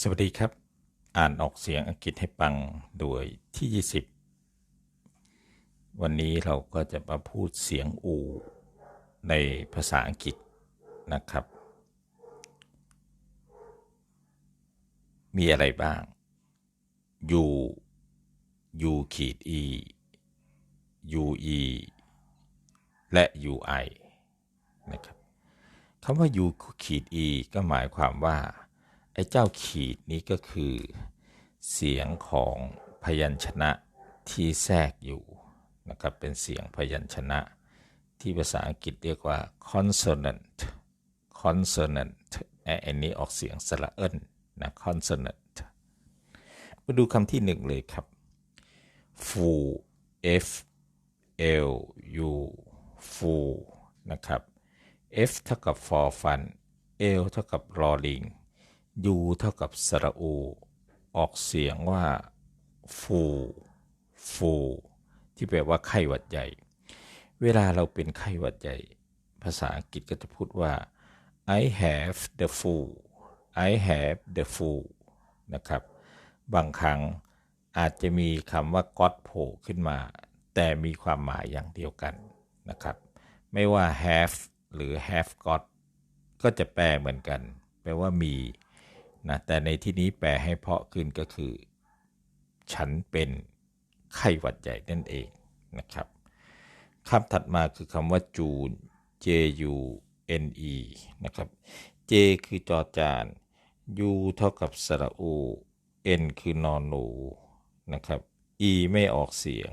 สวัสดีครับ อ่านออกเสียงอังกฤษให้ฟังโดยที่ 20 วันนี้เราก็จะมาพูดเสียงอู ในภาษาอังกฤษนะครับ มีอะไรบ้าง u u ขีด e ue และ ui นะครับคำว่า u ขีด e ก็หมายความว่า ไอ้เจ้าขีดนี้ก็คือ เสียงของพยัญชนะที่แทรกอยู่นะครับเป็นเสียงพยัญชนะที่ภาษาอังกฤษเรียกว่า consonant consonant ไอ้นี้ออกเสียงสระเอิ้นนะ consonant มาดูคำที่หนึ่งเลยครับฟู f l u ฟูนะครับ f เท่ากับ for fun l เท่ากับรอลิง u เท่ากับสระอู ออกเสียงว่า ฟูฟู ที่แปลว่าไข้หวัดใหญ่ เวลาเราเป็นไข้หวัดใหญ่ ภาษาอังกฤษก็จะพูดว่า I have the flu I have the flu นะครับ บางครั้งอาจจะมีคำว่า got โผล่ขึ้นมา แต่มีความหมายอย่างเดียวกันนะครับ ไม่ว่า have หรือ have got ก็จะแปลเหมือนกัน แปลว่ามี นะแต่ในที่นี้แปลให้เพาะขึ้นก็คือ ฉันเป็นไข้หวัดใหญ่นั่นเองนะครับคำถัดมาคือคำว่าจูน J U N E นะครับ J คือจอจาน U เท่ากับสระอู N คือนอนหนูนะครับ E ไม่ออกเสียง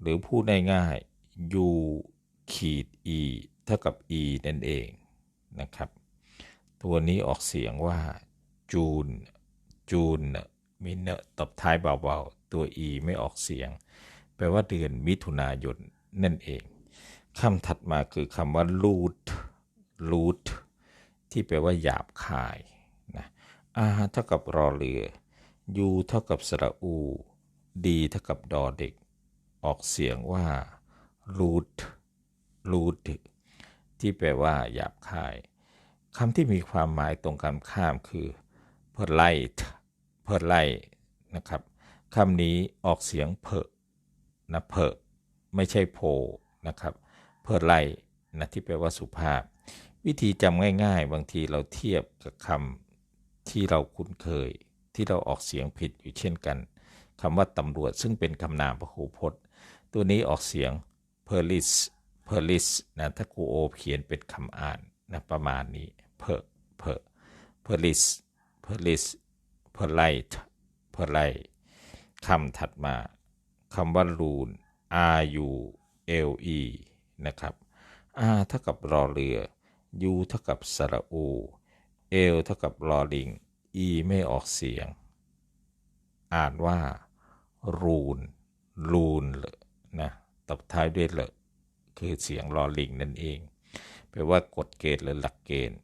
หรือพูดง่ายๆ U ขีด E เท่ากับ E นั่นเองนะครับ ตัวนี้ออกเสียงว่า จูน จูน มีเนตบท้ายเบาๆ ตัว E ไม่ออกเสียง แปลว่าเดือนมิถุนายนนั่นเอง คำถัดมาคือคำว่าลูดลูดที่แปลว่าหยาบคายนะอาเท่ากับรอเรือ ยูเท่ากับสระอู ดีเท่ากับดอเด็ก ออกเสียงว่าลูดลูดที่แปลว่าหยาบคายคำที่มีความหมายตรงกันข้ามคือ polite polite นะครับคำนี้ออกเสียงเพอนะเพอไม่ใช่โพนะครับ polite นะที่แปลว่าสุภาพ วิธีจำง่ายๆ บางทีเราเทียบกับคำที่เราคุ้นเคย ที่เราออกเสียงผิดอยู่เช่นกันคำว่าตำรวจซึ่งเป็นคำนามพหูพจน์ ตัวนี้ออกเสียง police police นะถ้าครูโอเขียนเป็นคำอ่านนะประมาณนี้ per per police police polite polite คำถัดมาคำว่ารูน r u l e นะครับ r เท่ากับรอเรือ u เท่ากับสระอู l เท่ากับรอลิง e ไม่ออกเสียง อ่านว่า รูน รูนเลยนะตบท้ายด้วยเลยคือเสียงรอลิงนั่นเอง แปลว่ากฎเกณฑ์หรือหลักเกณฑ์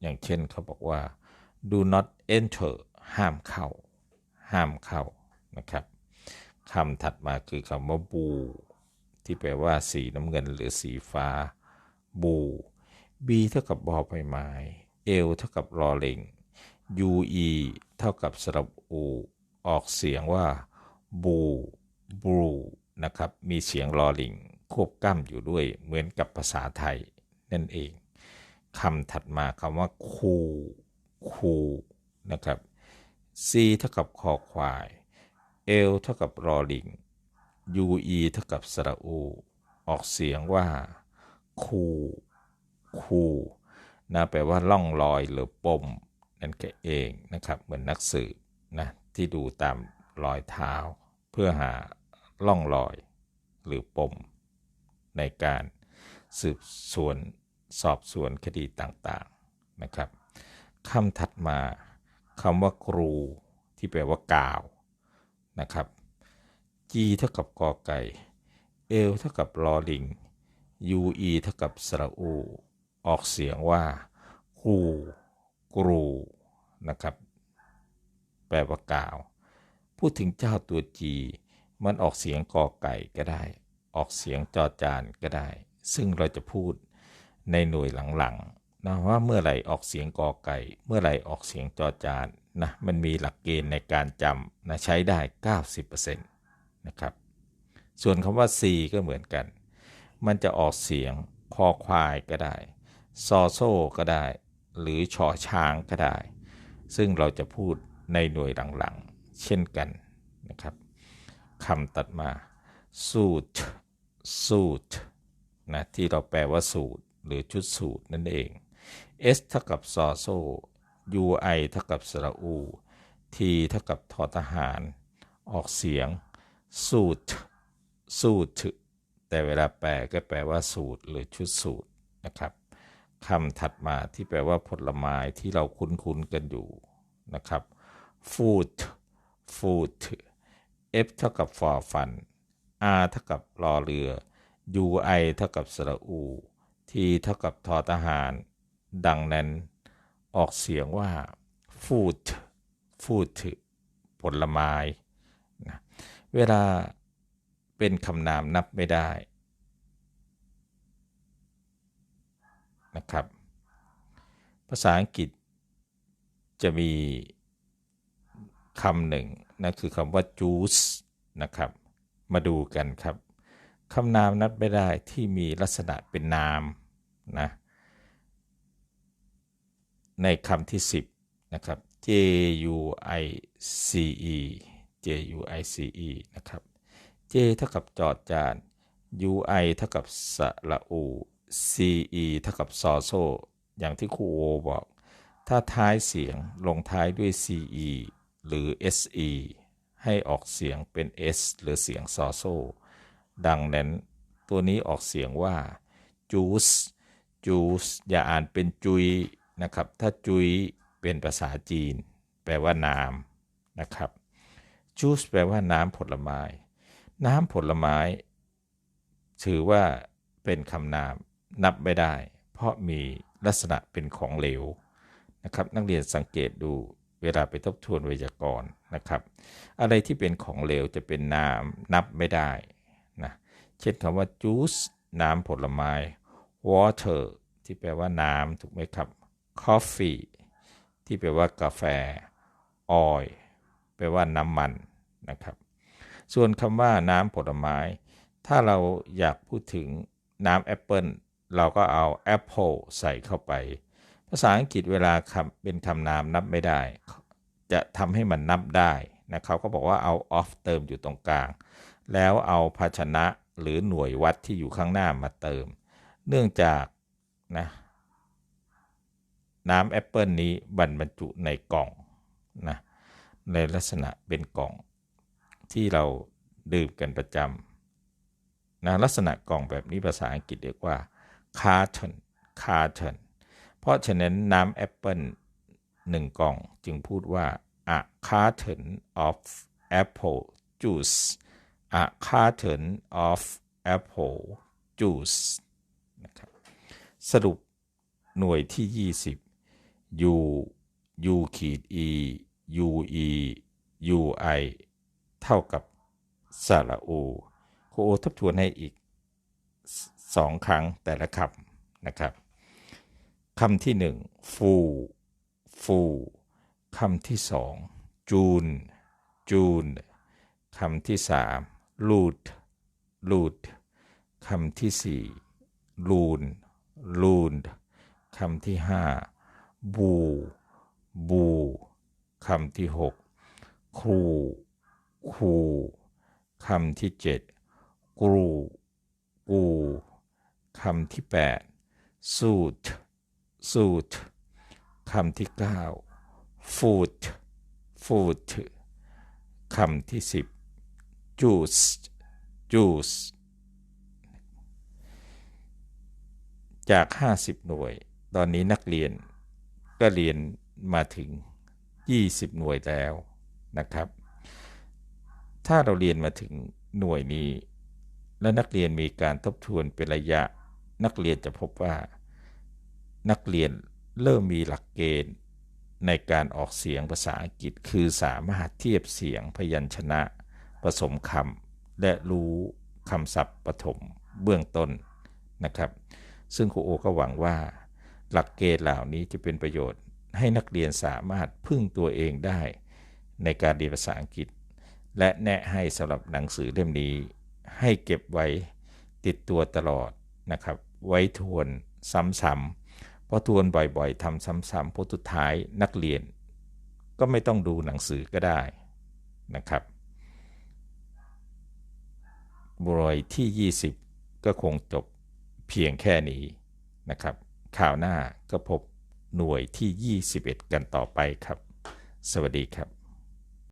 อย่างเช่นเขาบอกว่า do not enter ห้ามเข้า ห้ามเข้านะครับคำถัดมาคือคำว่าบู ที่แปลว่าสีน้ำเงินหรือสีฟ้าบู b เท่ากับบอใบไม้ l เท่ากับรอเล็ง ue เท่ากับสระอู ออกเสียงว่าบูบูนะครับ มีเสียงรอลิง ควบกล้ำอยู่ด้วย เหมือนกับภาษาไทยนั่นเองคำถัดมาคำว่าคูคู นะครับ c เท่ากับคอควาย l เท่ากับรอลิง ue เท่ากับสระอูออกเสียงว่า คูคูนะแปลว่าล่องลอยหรือปมนั่นก็เองนะครับเหมือนนักสืบนะที่ดูตามรอยเท้า เพื่อหาล่องลอยหรือปม ในการสืบสวนสอบสวนคดีต่างๆนะครับคำถัดมา คำว่าครู ที่แปลว่ากาว นะครับ G เท่ากับกอไก่ L เท่ากับลอลิง UE เท่ากับสระอู ออกเสียงว่าครูกรูนะครับ แปลว่ากาว พูดถึงเจ้าตัว G มันออกเสียงกอไก่ก็ได้ ออกเสียงจอจานก็ได้ ซึ่งเราจะพูดในหน่วยหลังๆ นะว่าเมื่อไหร่ออกเสียงกอไก่ เมื่อไหร่ออกเสียงจอจานนะมันมีหลักเกณฑ์ในการจำนะใช้ได้ 90%นะครับ ส่วนคำว่า C ก็เหมือนกัน มันจะออกเสียงคอควายก็ได้ ซอโซ่ก็ได้ หรือชอช้างก็ได้ ซึ่งเราจะพูดในหน่วยหลังๆ เช่นกันนะครับคำตัดมา สูตร สูตรนะที่เราแปลว่าสูตร หรือชุดสูตรนั่นเอง S เท่ากับซอโซ UI เท่ากับสระอู T เท่ากับทอทหาร ออกเสียง สูตร สูตร แต่เวลาแปลก็แปลว่าสูตรหรือชุดสูตรนะครับคำถัดมาที่แปลว่าผลไม้ที่เราคุ้นๆกันอยู่นะครับ food food F เท่ากับฟอฟัน R เท่ากับรอเรือ UI เท่ากับสระอู T เท่ากับทอทหาร ดังนั้นออกเสียงว่า food food ผลไม้นะเวลาเป็นคำนามนับไม่ได้นะครับ ภาษาอังกฤษจะมีคำหนึ่งนั่นคือคำว่า juice นะครับ มาดูกันครับคำนามนับไม่ได้ที่มีลักษณะเป็นนามนะ ในคำที่ 10 นะครับ J U I C E J U I C E นะครับ J เท่ากับจอดจาน U I เท่ากับสระอู C E เท่ากับซอโซ อย่างที่ครูโอบอก ถ้าท้ายเสียงลงท้ายด้วย C E หรือ S E ให้ออกเสียงเป็น S หรือเสียงซอโซ ดังนั้นตัวนี้ออกเสียงว่า juice juice อย่าอ่านเป็นจุย นะครับ ถ้าจุยเป็นภาษาจีน แปลว่าน้ำนะครับ juice แปลว่าน้ำผลไม้ น้ำผลไม้ ถือว่าเป็นคำนามนับไม่ได้ เพราะมีลักษณะเป็นของเหลวนะครับ นักเรียนสังเกตดูเวลาไปทบทวนไวยากรณ์นะครับ อะไรที่เป็นของเหลวจะเป็นน้ำนับไม่ได้นะเช่นคำว่า juice น้ำผลไม้ water ที่แปลว่าน้ำถูกไหมครับ coffee ที่แปลว่ากาแฟ oil แปลว่าน้ำมันนะครับ ส่วนคำว่าน้ำผลไม้ ถ้าเราอยากพูดถึงน้ำแอปเปิลเราก็เอา apple ใส่เข้าไป ภาษาอังกฤษเวลาคำเป็นคำนามนับไม่ได้ จะทำให้มันนับได้นะเขาก็บอกว่าเอา off เติมอยู่ตรงกลาง แล้วเอาภาชนะหรือหน่วยวัดที่อยู่ข้างหน้ามาเติม เนื่องจากนะ น้ำแอปเปิลนี้บรรจุในกล่องนะในลักษณะเป็นกล่องที่เราดื่มกันประจำนะลักษณะกล่องแบบนี้ภาษาอังกฤษเรียกว่า carton carton เพราะฉะนั้นน้ำแอปเปิลหนึ่งกล่องจึงพูดว่า a carton of apple juice a carton of apple juice นะครับสรุปหน่วยที่ 20 u u ขีด e u e u i เท่ากับสระอูครูโอทบทวนให้อีกสองครั้งแต่ละคำนะครับคำที่หนึ่งฟูฟูคำที่สองจูน จูนคำที่สามลูด ลูดคำที่สี่ลูน ลูนคำที่ห้า บู บูคำที่หกครู ครูคำที่เจ็ดกรู กูคำที่แปดสูตสูตคำที่เก้าฟูดฟูดคำที่สิบจูสจูสจาก 50 หน่วย ตอนนี้นักเรียน ก็เรียนมาถึง 20 หน่วยแล้วนะครับ ถ้าเราเรียนมาถึงหน่วยนี้ และนักเรียนมีการทบทวนเป็นระยะ นักเรียนจะพบว่า นักเรียนเริ่มมีหลักเกณฑ์ในการออกเสียงภาษาอังกฤษ คือสามารถเทียบเสียงพยัญชนะผสมคำและรู้คำศัพท์ปฐมเบื้องต้นนะครับ ซึ่งครูโอก็หวังว่า หลักเกณฑ์เหล่านี้จะเป็นประโยชน์ให้นักเรียนสามารถพึ่งตัวเองได้ในการเรียนภาษาอังกฤษ และแนะให้สำหรับหนังสือเล่มนี้ ให้เก็บไว้ติดตัวตลอดนะครับ ไว้ทวนซ้ำๆเพราะทวนบ่อยๆทำซ้ำๆพราะสุดท้ายนักเรียน ก็ไม่ต้องดูหนังสือก็ได้นะครับบรอยที่ 20 ก็คงจบเพียงแค่นี้นะครับ ข่าวหน้าก็พบหน่วยที่ 21 กันต่อไปครับ สวัสดีครับ